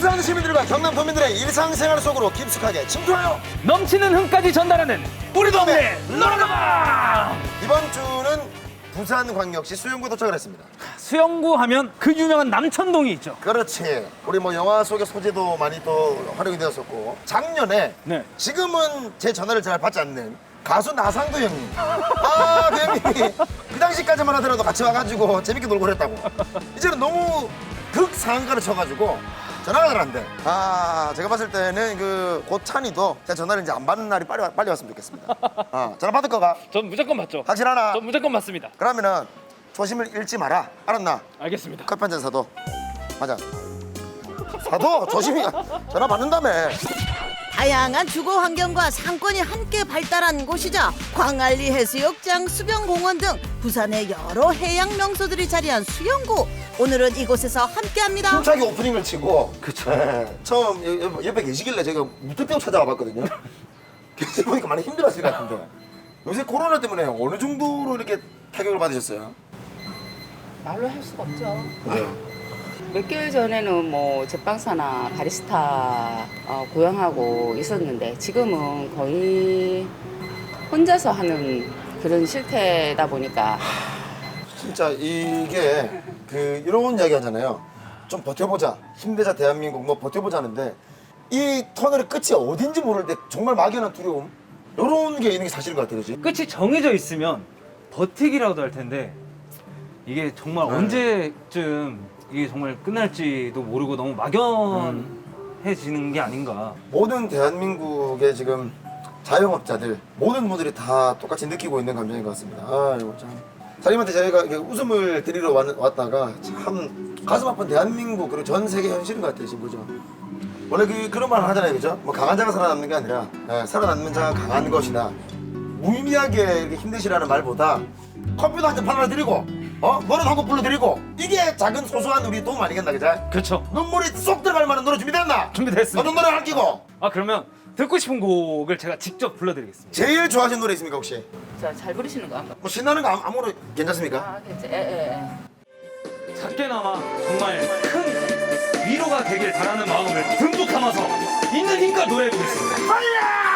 부산 시민들과 경남 도민들의 일상생활 속으로 깊숙하게 침투하여 넘치는 흥까지 전달하는 우리 동네 놀러가 이번 주는 부산광역시 수영구 도착을 했습니다. 수영구 하면 그 유명한 남천동이 있죠 그렇지. 우리 뭐 영화 속의 소재도 많이 또 활용이 되었었고 작년에 네. 지금은 제 전화를 잘 받지 않는 가수 나상도 형님. 아, 그 형님이 그 당시까지만 하더라도 같이 와가지고 재밌게 놀고 그랬다고. 이제는 너무 극상한가를 쳐가지고 안 돼. 아, 제가 봤을 때는 그 고찬이도 제 전화를 이제 안 받는 날이 빨리, 와- 빨리 왔으면 좋겠습니다. 아, 전화 받을 거가? 전 무조건 맞죠 확실하나? 전 무조건 맞습니다 그러면은 조심을 잃지 마라. 알았나? 알겠습니다 커피 한 잔 사도. 맞아. 사도 조심히 전화 받는다며. 다양한 주거 환경과 상권이 함께 발달한 곳이죠. 광안리 해수욕장, 수변공원 등 부산의 여러 해양 명소들이 자리한 수영구. 오늘은 이곳에서 함께합니다. 힘차게 오프닝을 치고 그쵸 처음 여- 여- 옆에 계시길래 제가 무트병 찾아와 봤거든요 계시 보니까 많이 힘들었을 것 같은데 요새 코로나 때문에 어느 정도로 이렇게 타격을 받으셨어요? 말로 할 수가 없죠. 네. 몇 개월 전에는 뭐 제빵사나 바리스타 어, 고용하고 있었는데 지금은 거의 혼자서 하는 그런 실태다 보니까. 진짜 이게 그 이런 이야기 하잖아요. 좀 버텨보자. 힘내자 대한민국. 뭐 버텨보자는데 이 터널의 끝이 어딘지 모를 때 정말 막연한 두려움? 이런 게 있는 게 사실인 것 같아요 그지? 끝이 정해져 있으면 버티기라도 할 텐데 이게 정말 네. 언제쯤 이게 정말 끝날지도 모르고 너무 막연해지는 게 아닌가 모든 대한민국의 지금 자영업자들 모든 분들이 다 똑같이 느끼고 있는 감정인 것 같습니다. 아 이거 참. 사장님한테 저희가 웃음을 드리러 왔, 왔다가 참 가슴 아픈 대한민국 그리고 전 세계 현실인 것 같아요 지금 그죠? 원래 그 그런 말 하잖아요 그죠? 뭐 강한 자가 살아남는 게 아니라 예, 살아남는 자가 강한 것이다. 무의미하게 이렇게 힘드시라는 말보다 컴퓨터 한잔 팔아 드리고 어 노래 한곡 불러드리고 이게 작은 소소한 우리 도움 아니겠나 그죠? 그렇죠 눈물이 쏙 들어갈 만한 노래 준비됐나? 준비됐습니다 어떤 노래 할 끼고? 아 그러면 듣고 싶은 곡을 제가 직접 불러드리겠습니다 제일 좋아하시는 노래 있습니까 혹시? 자, 잘 부르시는 거 한번. 뭐 신나는 거 아무- 아무거나 괜찮습니까? 아, 괜찮. 예, 예, 예. 작게나마 정말 큰 위로가 되길 바라는 마음을 듬뿍 담아서 있는 힘껏 노래해보겠습니다!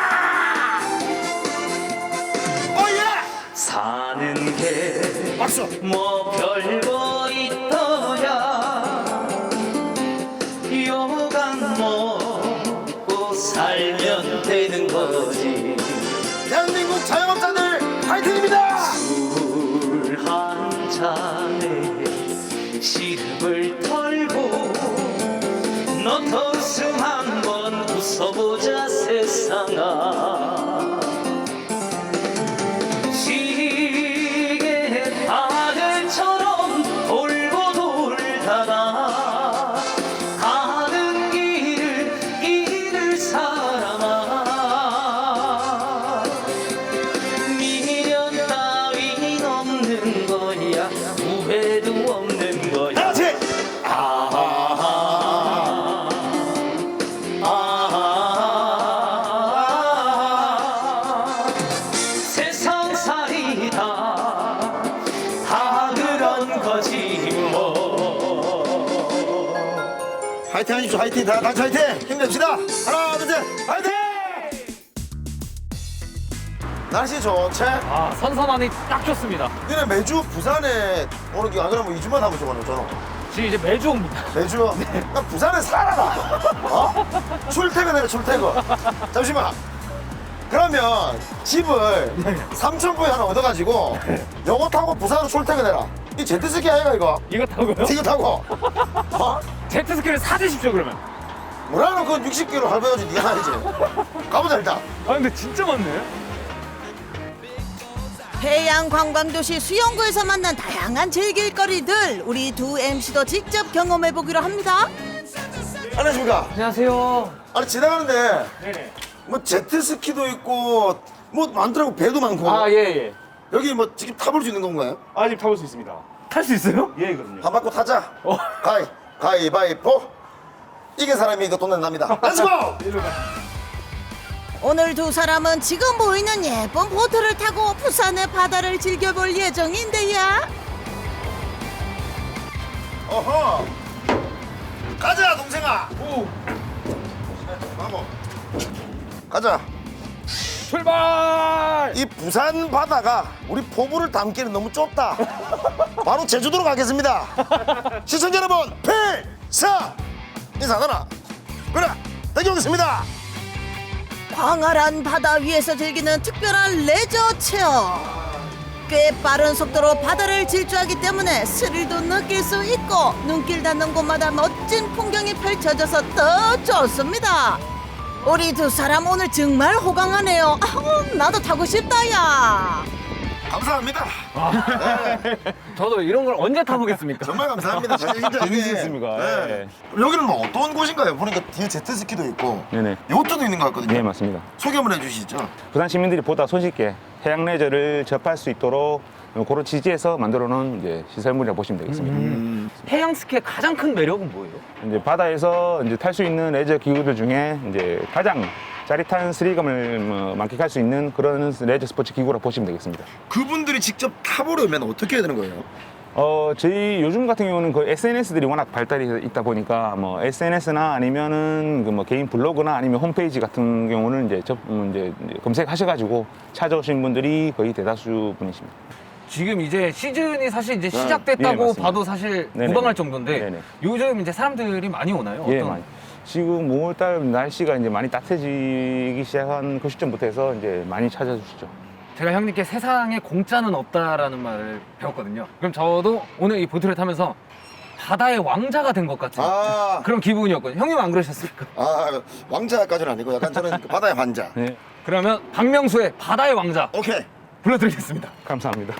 사는 게! 뭐 별거 있더냐 여간 먹고 살면 되는 거지 대한민국 자영업자들 파이팅입니다! 술 한 잔에 시름을 털고 너터슴 한번 웃어보자 세상아 파이팅 하십시오. 파이팅. 다 같이 파이팅! 힘냅시다! 하나 둘셋. 파이팅! 날씨 좋지? 아, 선선하니 딱 좋습니다. 너네 매주 부산에 오는 게안 그러면 2주만 하고 저는 지금 이제 매주 옵니다. 매주? 나 부산에 살아라. 어? 출퇴근해라 출퇴근. 잠시만. 그러면 집을 삼천포에 하나 얻어가지고 요거 타고 부산으로 출퇴근해라 이 제트스키 아이가 이거? 이거 타고요? 이거 타고. 어? 제트스키를 사주십시오 그러면. 뭐라는 그 60kg 할배여지. 니가 사야지 가보자 일단. 아 근데 진짜 많네. 해양 관광도시 수영구에서 만난 다양한 즐길거리들 우리 두 MC도 직접 경험해 보기로 합니다. 안녕하십니까? 안녕하세요. 아니 지나가는데 네네. 뭐 제트스키도 있고 뭐 많더라고. 배도 많고. 아, 예, 예. 여기 뭐 지금 타볼 수 있는 건가요? 아직 타볼 수 있습니다. 탈 수 있어요? 예, 그럼요. 밥 받고 타자. 어. 가위, 가위, 바위, 포. 이긴 사람이 이거 돈 낸답니다. 렛츠고! 오늘 두 사람은 지금 보이는 예쁜 보트를 타고 부산의 바다를 즐겨볼 예정인데요. 어허. 가자, 동생아. 오. 가자. 출발! 이 부산 바다가 우리 포부를 담기는 너무 좁다. 바로 제주도로 가겠습니다. 시청자 여러분, 필사 인사하라. 그래, 다녀오겠습니다. 광활한 바다 위에서 즐기는 특별한 레저 체험. 꽤 빠른 속도로 바다를 질주하기 때문에 스릴도 느낄 수 있고 눈길 닿는 곳마다 멋진 풍경이 펼쳐져서 더 좋습니다. 우리 두 사람 오늘 정말 호강하네요. 아우, 나도 타고 싶다 야. 감사합니다. 저도 이런 걸 언제 타보겠습니까? 정말 감사합니다. 진짜 진짜 이게- 재밌으셨습니까? 네. 여기는 뭐 어떤 곳인가요? 보니까 뒤에 제트스키도 있고 네네. 요트도 있는 것 같거든요. 네, 맞습니다. 소개 한번 해주시죠. 부산 시민들이 보다 손쉽게 해양 레저를 접할 수 있도록 그런 취지에서 만들어 놓은 이제 시설물이라고 보시면 되겠습니다. 해양 스키의 가장 큰 매력은 뭐예요? 이제 바다에서 이제 탈 수 있는 레저 기구들 중에 이제 가장 짜릿한 스릴감을 뭐 만끽할 수 있는 그런 레저 스포츠 기구라고 보시면 되겠습니다. 그분들이 직접 타보려면 어떻게 해야 되는 거예요? 어, 저희 요즘 같은 경우는 그 SNS들이 워낙 발달이 있다 보니까 뭐 SNS나 아니면은 그 뭐 개인 블로그나 아니면 홈페이지 같은 경우는 이제 접, 음, 이제 검색하셔가지고 찾아오신 분들이 거의 대다수 분이십니다. 지금 이제 시즌이 사실 이제 네, 시작됐다고 맞습니다. 봐도 사실 네네. 무방할 정도인데 네네. 요즘 이제 사람들이 많이 오나요? 예, 어떤- 많이. 지금 5월달 날씨가 이제 많이 따뜻해지기 시작한 그 시점부터 해서 이제 많이 찾아주시죠. 제가 형님께 세상에 공짜는 없다라는 말을 배웠거든요. 그럼 저도 오늘 이 보트를 타면서 바다의 왕자가 된 것 같은 아, 그런 기분이었거든요. 형님 안 그러셨습니까? 아 왕자까지는 아니고 약간 저는 그 바다의 환자. 네, 그러면 박명수의 바다의 왕자 오케이. 불러드리겠습니다. 감사합니다.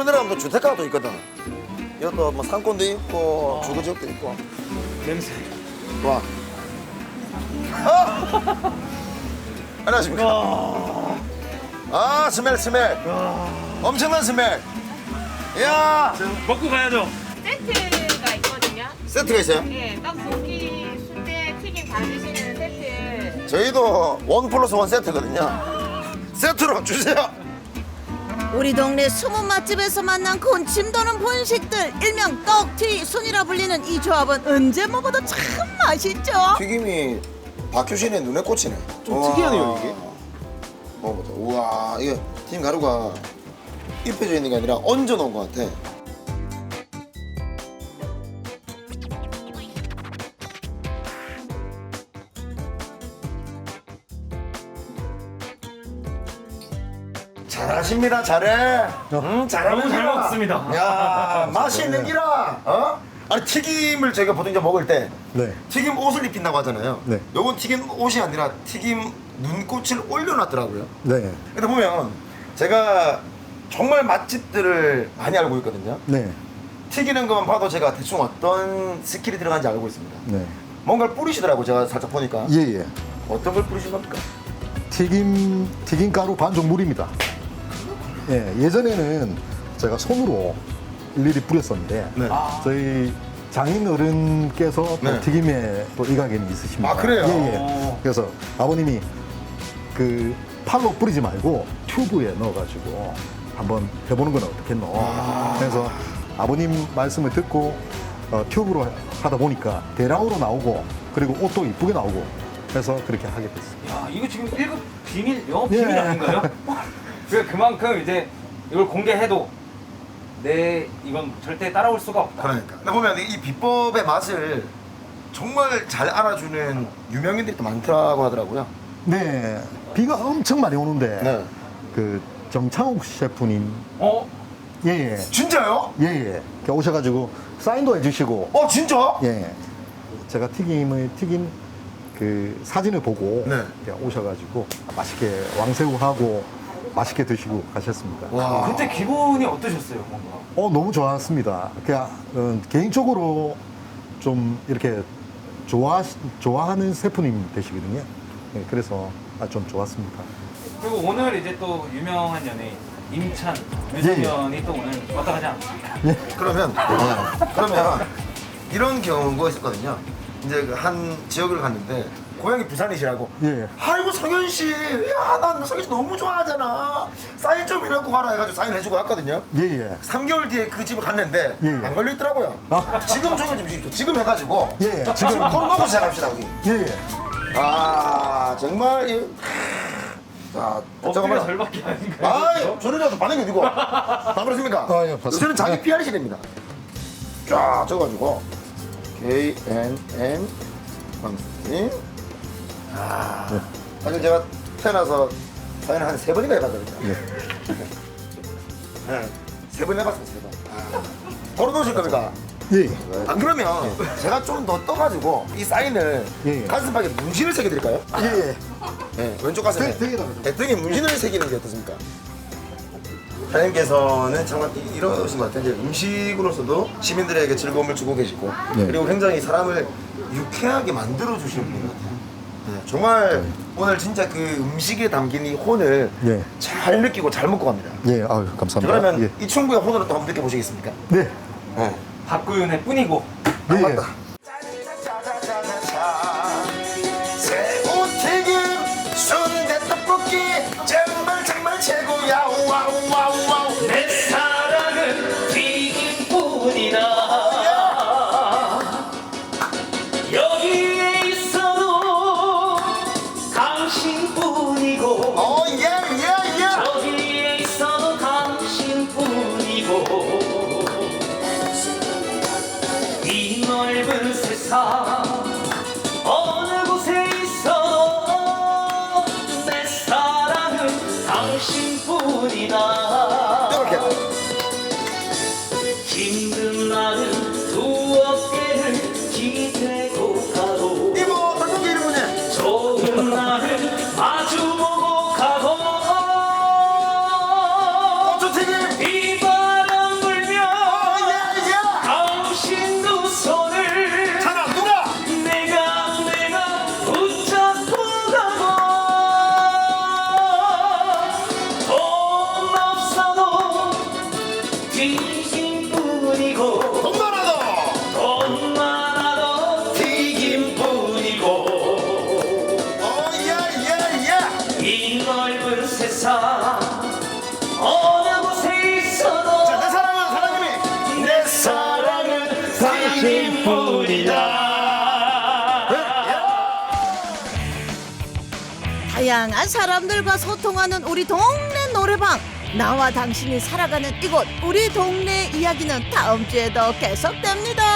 이런 데는 또 주택가가 또 있거든. 이것도 뭐 상권도 있고 주거 지역도 있고. 냄새. 와. 아! 안녕하십니까. 아 스멜 스멜. 엄청난 스멜. 이야 먹고 가야죠. 세트가 있거든요. 세트가 있어요. 예, 떡볶이, 순대, 튀김 다 드시는 세트. 저희도 원 플러스 원 세트거든요. 세트로 주세요. 우리 동네 숨은 맛집에서 만난 군침 도는 분식들 일명 떡튀 순이라 불리는 이 조합은 언제 먹어도 참 맛있죠. 튀김이 박효신의 눈에 꽂히네. 좀 특이하네요, 이게. 먹어보자. 우와 이게 튀김 가루가 입혀져 있는 게 아니라 얹어 놓은 것 같아. 잘하십니다. 잘해. 음, 잘하는 너무 잘. 먹습니다. 야 맛이 있는 기라. 어? 아니 튀김을 저희가 보통 이제 먹을 때 네. 튀김 옷을 입힌다고 하잖아요. 네. 요건 튀김 옷이 아니라 튀김 눈꽃을 올려놨더라고요. 네. 근데 보면 제가 정말 맛집들을 많이 알고 있거든요. 네. 튀기는 것만 봐도 제가 대충 어떤 스킬이 들어간지 알고 있습니다. 네. 뭔가를 뿌리시더라고 제가 살짝 보니까 예, 예. 어떤 걸 뿌리신 겁니까? 튀김, 튀김 가루 반죽 물입니다. 예, 예전에는 제가 손으로 일일이 뿌렸었는데, 네. 저희 장인 어른께서 또 네. 튀김에 또 일가견이 있으십니다. 아, 그래요? 예, 예. 그래서 아버님이 그 팔로 뿌리지 말고 튜브에 넣어가지고 한번 해보는 건 어떻겠노. 그래서 아버님 말씀을 듣고 어, 튜브로 하다 보니까 대량으로 나오고 그리고 옷도 이쁘게 나오고 그래서 그렇게 하게 됐어요. 야 이거 지금 1급 비밀 영업 비밀 예. 아닌가요? 그 그만큼 이제 이걸 공개해도 내 이건 절대 따라올 수가 없다. 그러니까. 근데 보면 이 비법의 맛을 정말 잘 알아주는 유명인들이 또 많다고 하더라고요. 네, 비가 엄청 많이 오는데 네. 그 정창욱 셰프님 어? 예예 진짜요? 예예 이렇게 오셔가지고 사인도 해주시고 어 진짜? 예 제가 튀김을 튀긴 그 사진을 보고 네. 이렇게 오셔가지고 맛있게 왕새우하고 맛있게 드시고 가셨습니다. 와. 그때 기분이 어떠셨어요, 뭔가? 어 너무 좋았습니다. 그냥 어, 개인적으로 좀 이렇게 좋아 좋아하는 셰프님 되시거든요. 예, 그래서 아, 좀 좋았습니다. 그리고 오늘 이제 또 유명한 연예인 임찬, 예, 유승연이 또 오늘 왔다 가지 않습니까? 그러면 그러면 이런 경우가 있었거든요. 이제 그한 지역을 갔는데 고향이 부산이시라고. 예. 아이고 성현 씨, 야난 성현 씨 너무 좋아하잖아. 사인 좀 해놓고 가라 해가지고 사인 해주고 왔거든요. 예예. 3개월 뒤에 그 집을 갔는데 예. 안 걸려 있더라고요. 아. 지금 전화 좀 주십시오. 지금 해가지고 예, 예. 지금 돈 먹고 시작합시다 우리. 예예. 아 정말 이... 자 잠깐만. 절밖에 아닌가요? 아 저러자도 반응이 어디고? 안 그렇습니까? 아, 예. 요새는 자기 네. PR 시대입니다. 쫙 적어가지고 K N N 광님. 아 네. 사실 제가 태어나서 사연을 한 세 번이나 해봤거든요. 예. 네, 세번 해봤습니다. 세 번. 아. 바로 넣으실 겁니까? 예. 안 그러면 제가 좀 더 떠가지고 이 사인을 예, 예. 가슴팍에 문신을 새겨드릴까요? 예. 네, 왼쪽 가슴에 등- 등에다 그죠? 네, 등에 문신을 새기는 게 어떻습니까? 사장님께서는 정말 이- 이러신 것 같아요. 이제 음식으로서도 시민들에게 즐거움을 주고 계시고 네. 그리고 굉장히 사람을 유쾌하게 만들어 주시는 분 같아요. 네, 정말 오늘 진짜 그 음식에 담긴 이 혼을 예. 잘 느끼고 잘 먹고 갑니다. 예. 아유 감사합니다. 그러면 예. 이 충분히 혼으로 또 한번 느껴보시겠습니까? 네. 네. 박구윤의 뿐이고 예. 예. 맞다. 다양한 사람들과 소통하는 우리 동네 노래방 나와 당신이 살아가는 이곳 우리 동네 이야기는 다음 주에도 계속됩니다.